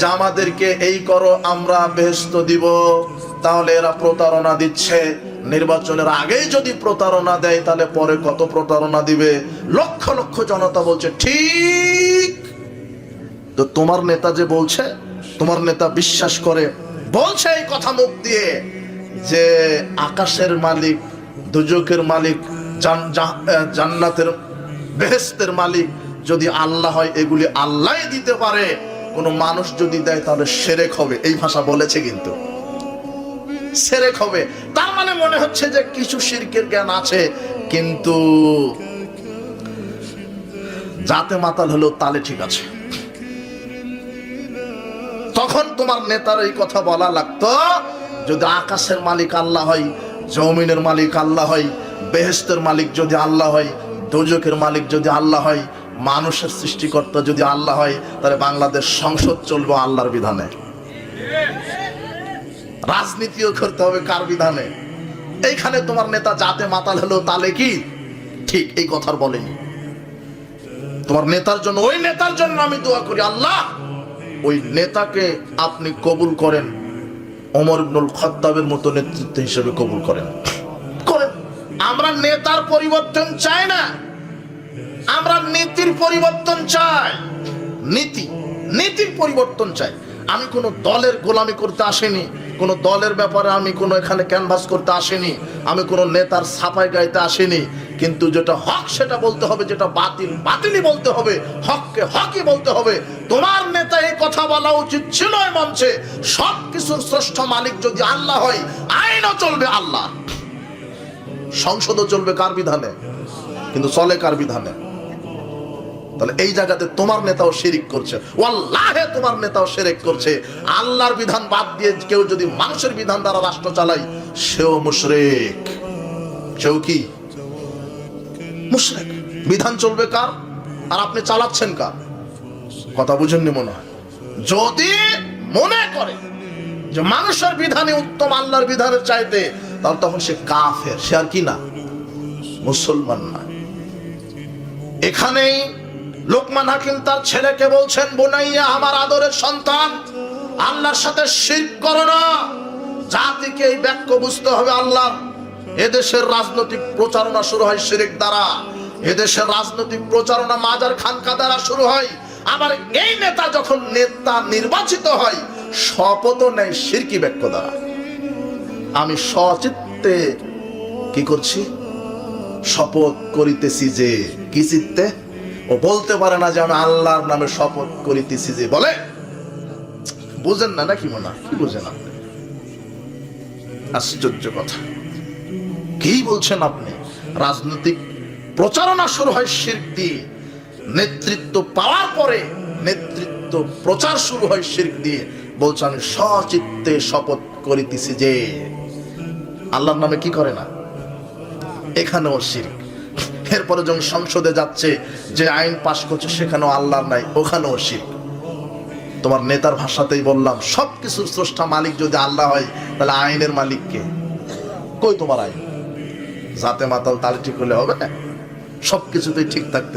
যে আমাদেরকে এই করো, আমরা বেহেস্ত দিব। তাহলে এরা প্রতারণা দিচ্ছে। নির্বাচনের আগেই যদি প্রতারণা দেয়, তাহলে পরে কত প্রতারণা দিবে? লক্ষ লক্ষ জনতা বলছে, ঠিক। তো তোমার নেতা যে বলছে, তোমার নেতা বিশ্বাস করে, বলছে এই কথা মুখ দিয়ে যে আকাশের মালিক, দুজকের মালিক জান্নাতের বেহেস্তের মালিক যদি আল্লাহ হয়, এগুলি আল্লাহ দিতে পারে। কোনো মানুষ যদি দেয়, তাহলে সেরেক হবে। এই ভাষা বলেছে কিন্তু। সেরেক হবে। তার মানে মনে হচ্ছে যে কিছু শিরকের জ্ঞান আছে, কিন্তু যাতে মাতাল হলো তালে ঠিক আছে। তখন তোমার নেতার এই কথা বলা লাগতো, যদি আকাশের মালিক আল্লাহ হয়, জমিনের মালিক আল্লাহ হয় বেহেস্তের মালিক যদি আল্লাহ হয় দোজকের মালিক যদি আল্লাহ হয় মানুষের সৃষ্টিকর্তা যদি আল্লাহ হয়, তাহলে বাংলাদেশ সংসদ চলবে আল্লাহর বিধানে। রাজনীতিও করতে হবে কার বিধানে? এইখানে তোমার নেতা যাতে মাতাল হলো, তাহলে কি? ঠিক এই কথার বলেনি। তোমার নেতার জন্য, ওই নেতার জন্য আমি দোয়া করি, আল্লাহ! ওই নেতাকে আপনি কবুল করেন অমর ইবনুল খত্তাবের মতো নেতৃত্ব হিসেবে কবুল করেন। করেন। আমরা নেতার পরিবর্তন চাই না। আমরা নীতির পরিবর্তন চাই। নীতি, নীতির পরিবর্তন চাই। আমি কোনো দলের গোলামি করতে আসিনি। কোনো দলের ব্যাপারে আমি কোনো এখানে ক্যানভাস করতে আসিনি। আমি কোনো নেতার ছাপাই গাইতে আসিনি। কিন্তু যেটা হক, সেটা বলতে হবে, যেটা বাতিল, বাতিলই বলতে হবে। হককে হকই বলতে হবে। তোমার নেতা এই কথা বলা উচিত ছিল মঞ্চে। সব কিছুর শ্রেষ্ঠ মালিক যদি আল্লাহ হয়, আইনও চলবে আল্লাহ। সংসদও চলবে কার বিধানে? কিন্তু চলে কার বিধানে? তাহলে এই জায়গাতে তোমার নেতাও শিরিক করছে। ওয়াল্লাহে তোমার নেতাও শিরিক করছে। আল্লাহর বিধান বাদ দিয়ে কেউ যদি মানুষের বিধান দ্বারা রাষ্ট্র চালায়, সেও মুশরিক। সেও কি? মুশরিক। বিধান চলবে কার? আর আপনি চালাচ্ছেন কার? কথা বুঝেননি মনে হয়? যদি মনে করে যে মানুষের বিধানে উত্তম আল্লাহর বিধানের চাইতে, তাহলে তখন সে কাফের, সে আর কি না? মুসলমান না এখানেই লোকমান হাকিম তার ছেলেকে বলছেন, বোনাইয়া আমার আদরের সন্তান, আল্লাহর সাথে শিরক করো না। জাতিকে এই বাক্য বুঝতে হবে আল্লাহ। এদেশের রাজনৈতিক প্রচারণা শুরু হয় শিরিক দ্বারা। এদেশের রাজনৈতিক প্রচারণা মাজার খানকা দ্বারা শুরু হয়। আবার এই নেতা যখন নেতা নির্বাচিত হয়, শপথও নেয় শিরকি বাক্য দ্বারা। আমি সচিত্তে কি করছি? শপথ করিতেছি যে, কি চিত্তে? ও বলতে পারে না যে আমি আল্লাহর নামে শপথ করিতেছি যে, বলে? বুঝেন না নাকি মনে? কি বুঝেন আপনি? আশ্চর্য কথা। কি বলছেন আপনি? রাজনৈতিক প্রচারণা শুরু হয় শির্ক দিয়ে। নেতৃত্ব পাওয়ার পরে নেতৃত্ব প্রচার শুরু হয় শির্ক দিয়ে। বলছে, আমি সচিত্তে শপথ করিতেছি যে, আল্লাহর নামে কি করে না? এখানেও শিরিক। এরপরে যখন সংসদে যাচ্ছে, যে আইন পাশ করছে, সেখানেও আল্লাহ নাই, ওখানেও শিরিক। তোমার নেতার ভাষাতেই বললাম সব কিছুর স্রষ্টা মালিক যদি আল্লাহ হয়, তাহলে আইনের মালিককে কই তোমার আইন? জাতে মাতাল তালে ঠিক হলে হবে সব কিছুতেই ঠিক থাকতে